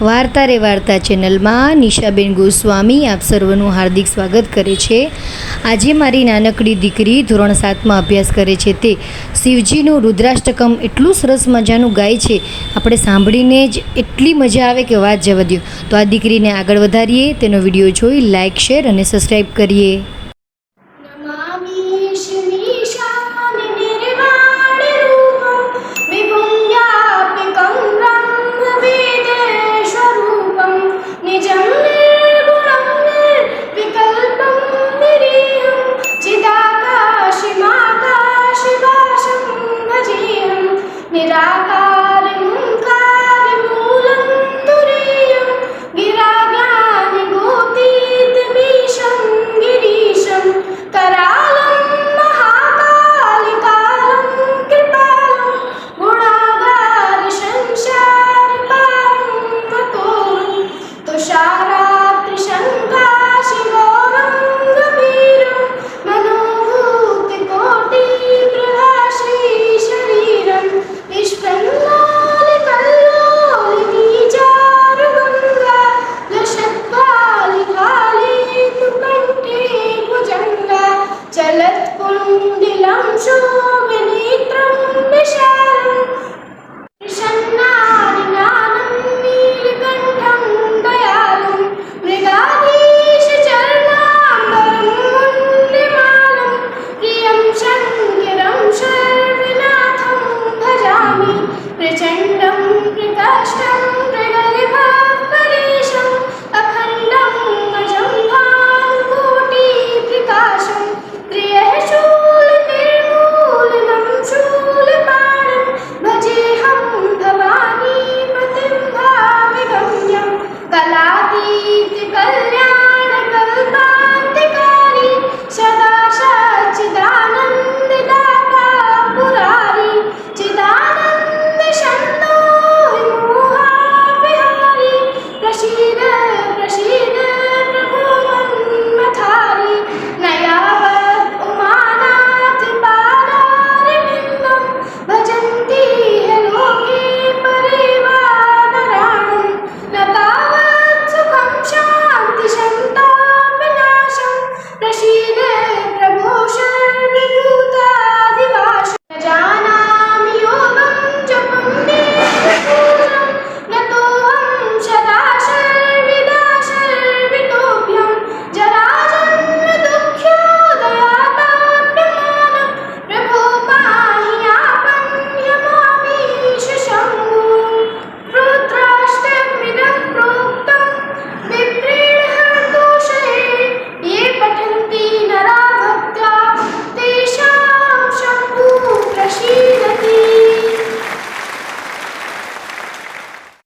વાર્તા રે વાર્તા ચેનલમાં નિશાબેન ગોસ્વામી આપ સર્વનું હાર્દિક સ્વાગત કરે છે. આજે મારી નાનકડી દીકરી ધોરણ સાતમાં અભ્યાસ કરે છે તે શિવજીનું રુદ્રાષ્ટકમ એટલું સરસ મજાનું ગાય છે, આપણે સાંભળીને જ એટલી મજા આવે કે વાત જવા દો તો આ દીકરીને આગળ વધારીએ, તેનો વીડિયો જોઈ લાઇક શેર અને સબસ્ક્રાઈબ કરીએ. touchdown.